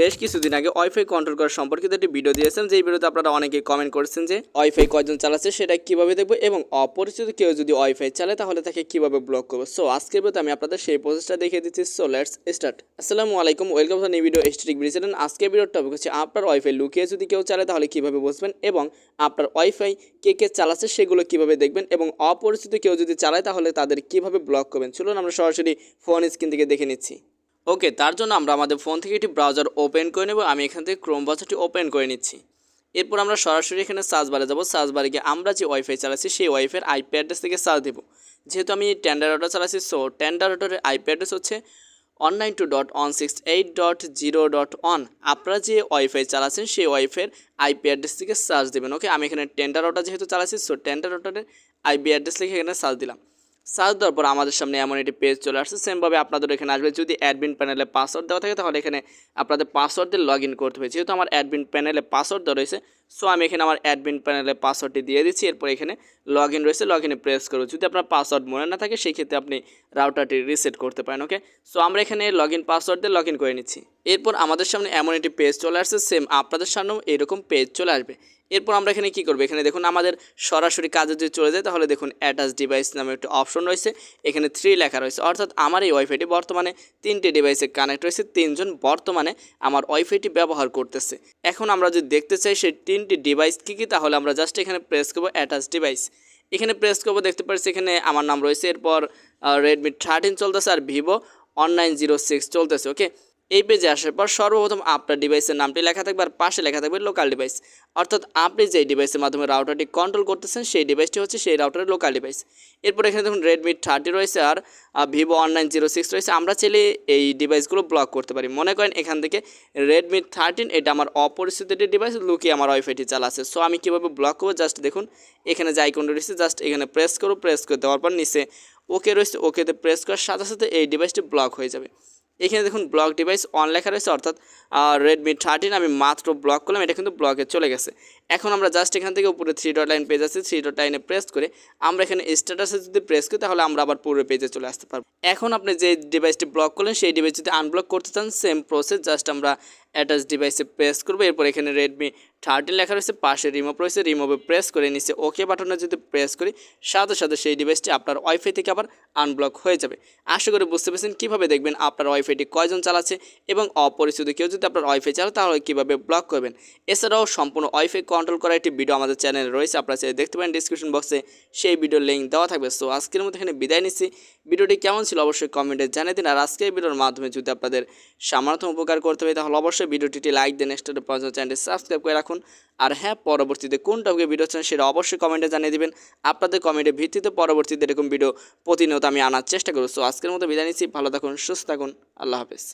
বেশ কিছুদিন আগে ওয়াইফাই কন্ট্রোল করা সম্পর্কিত একটি ভিডিও দিয়েছেন, যেই ভিডিওতে আপনারা অনেকে কমেন্ট করেছেন যে, ওয়াইফাই কয়জন চালাচ্ছে, সেটা কীভাবে দেখব এবং অপরিচিত কেউ যদি ওয়াইফাই চালায়, তাহলে তাকে কীভাবে ব্লক করব? সো আজকের ভিডিওতে আমি আপনাদের সেই প্রসেসটা দেখিয়ে দিচ্ছি সো লেটস স্টার্ট আসসালামু আলাইকুম ওয়েলকাম টু নিউ ভিডিও স্ট্রিক ব্রিজেন আজকের ভিডিওর টপিক হচ্ছে, আপনার ওয়াইফাই লুকিয়ে যদি কেউ চালায়, তাহলে কীভাবে বসবেন এবং আপনার ওয়াইফাই কে কে চালাচ্ছে, সেগুলো কীভাবে দেখবেন এবং অপরিচিত কেউ যদি চালায়, তাহলে তাদের কীভাবে ব্লক করবেন? চলুন আমরা সরাসরি ফোন স্ক্রিন থেকে দেখে নিচ্ছি। ওকে, তার জন্য আমরা আমাদের ফোন থেকে একটি ব্রাউজার ওপেন করে নেব। আমি এখান থেকে ক্রোম ব্রাউজারটি ওপেন করে নিচ্ছি। এরপর আমরা সরাসরি এখানে সার্চ বারে যাব। সার্চ বারে গিয়ে আমরা যে ওয়াইফাই চালাচ্ছি, সেই ওয়াইফাইয়ের আইপি অ্যাড্রেস থেকে সার্চ দেবো। যেহেতু আমি টেন্ডার অর্ডার চালাচ্ছি সো টেন্ডার অর্ডারের আইপি অ্যাড্রেস হচ্ছে one nine two dot one six eight dot zero dot one আপনারা যে ওয়াইফাই চালাচ্ছেন, সেই ওয়াইফাইয়ের আইপি অ্যাড্রেস থেকে সার্চ দেবেন। ওকে, আমি এখানে টেন্ডার অর্ডার যেহেতু চালাচ্ছি সো টেন্ডার অর্ডারের আইপি অ্যাড্রেস লিখে এখানে সার্চ দিলাম। সার্চ দেওয়ার পর আমাদের সামনে এমন একটি পেজ চলে আসছে। সেমভাবে আপনাদের এখানে আসবে। যদি অ্যাডমিন প্যানেলে পাসওয়ার্ড দেওয়া থাকে, তাহলে এখানে আপনাদের পাসওয়ার্ড দিয়ে লগ ইন করতে হবে। যেহেতু আমার অ্যাডমিন প্যানেলে পাসওয়ার্ড দেওয়া রয়েছে সো আমি এখানে আমার অ্যাডমিন প্যানেলে পাসওয়ার্ডটি দিয়ে দিচ্ছি। এরপর এখানে লগ ইন রয়েছে লগ ইনে প্রেস করুন যদি আপনার পাসওয়ার্ড মনে না থাকে সেই ক্ষেত্রে আপনি রাউটারটি রিসেট করতে পারেন ওকে সো আমরা এখানে লগ ইন পাসওয়ার্ড দিয়ে লগ ইন করে নিচ্ছি। এরপর আমাদের সামনে এমন একটি পেজ চলে আসছে সেম আপনাদের সামনেও এরকম পেজ চলে আসবে। এরপর আমরা এখানে কী করব? এখানে দেখুন আমাদের সরাসরি কাজে যদি চলে যায় তাহলে দেখুন অ্যাটাচ ডিভাইস নামে একটি অপশন রয়েছে। এখানে থ্রি লেখা রয়েছে। অর্থাৎ আমার এই ওয়াইফাইটি বর্তমানে তিনটি ডিভাইসে কানেক্ট রয়েছে। তিনজন বর্তমানে আমার ওয়াইফাইটি ব্যবহার করতেছে। এখন আমরা যদি দেখতে চাই, সেই তিনটি ডিভাইস কী কী, তাহলে আমরা জাস্ট এখানে প্রেস করব অ্যাটাচ ডিভাইস এখানে প্রেস করব, দেখতে পাচ্ছি এখানে আমার নাম রয়েছে। এরপর রেডমি থার্টিন চলতেছে আর Vivo one nine zero six চলতেছে ওকে এই পেজে আসার পর সর্বপ্রথম আপনার ডিভাইসের নামটি লেখা থাকবে আর পাশে লেখা থাকবে লোকাল ডিভাইস অর্থাৎ আপনি যে ডিভাইসের মাধ্যমে রাউটারটি কন্ট্রোল করতেছেন, সেই ডিভাইসটি হচ্ছে সেই রাউটারের লোকাল ডিভাইস এরপর এখানে দেখুন রেডমি থার্টি রয়েছে আর Vivo one nine zero six রয়েছে। আমরা চাইলে এই ডিভাইসগুলো ব্লক করতে পারি। মনে করেন এখান থেকে রেডমি থার্টিন এটা আমার অপরিচিত একটি ডিভাইস লুকিয়ে আমার ওয়াইফাইটি চালাচ্ছে। সো আমি কীভাবে ব্লক করব? জাস্ট দেখুন, এখানে যে আইকন রয়েছে জাস্ট এখানে প্রেস করো প্রেস করে দেওয়ার পর নিচে ওকে রয়েছে। ওকেতে প্রেস করার সাথে সাথে এই ডিভাইসটি ব্লক হয়ে যাবে। এখানে দেখুন ব্লক ডিভাইস অন লেখা রয়েছে, অর্থাৎ রেডমি থার্টিন আমি মাত্র ব্লক করলাম, এটা কিন্তু ব্লকে চলে গেছে। এখন আমরা জাস্ট এখান থেকে উপরে থ্রি ডট লাইন পেজ আছে থ্রি ডট লাইনে প্রেস করে আমরা এখানে স্ট্যাটাসে যদি প্রেস করি, তাহলে আমরা আবার পুরো পেজে চলে আসতে পারব। এখন আপনি যে ডিভাইসটি ব্লক করলেন, সেই ডিভাইস যদি আনব্লক করতে চান সেম প্রসেস জাস্ট আমরা অ্যাটাচ ডিভাইসে প্রেস করব, এরপর এখানে রেডমি থার্টিন লেখা রয়েছে, পাশে রিমোভ রয়েছে রিমুভে প্রেস করে নিচে ওকে বাটনে যদি প্রেস করি, সাথে সাথে সেই ডিভাইসটি আপনার ওয়াইফাই থেকে আবার আনব্লক হয়ে যাবে। আশা করি বুঝতে পেরেছেন, কীভাবে দেখবেন আপনার ওয়াইফাইটি কয়জন চালাচ্ছে এবং অপরিচিত কেউ যদি আপনার ওয়াইফাই চালায়, তাহলে কীভাবে ব্লক করবেন? এছাড়াও সম্পূর্ণ ওয়াইফাই কন্ট্রোল করা একটি ভিডিও আমাদের চ্যানেলে রয়েছে, আপনারা চাইলে দেখতে পারেন ডিসক্রিপশন বক্সে সেই ভিডিওর লিঙ্ক দেওয়া থাকবে। সো আজকের মতো এখানে বিদায় নিচ্ছি। ভিডিওটি কেমন ছিল অবশ্যই কমেন্টে জানিয়ে দিন। আর আজকের ভিডিওর মাধ্যমে যদি আপনাদের সামর্থ্য উপকার করতে হবে তাহলে অবশ্যই ভিডিওটিতে লাইক দেন নেক্সট পর্যন্ত চ্যানেলটি সাবস্ক্রাইব করে রাখুন। আর হ্যাঁ পরবর্তীতে কোন টপিকে ভিডিও চান সেটা অবশ্যই কমেন্টে জানিয়ে দেবেন। আপনাদের কমেন্টের ভিত্তিতে পরবর্তীতে এরকম ভিডিও প্রতিনিয়ত আমি আনার চেষ্টা করব। সো আজকের মতো বিদায় নিচ্ছি। ভালো থাকুন, সুস্থ থাকুন। আল্লাহ হাফেজ।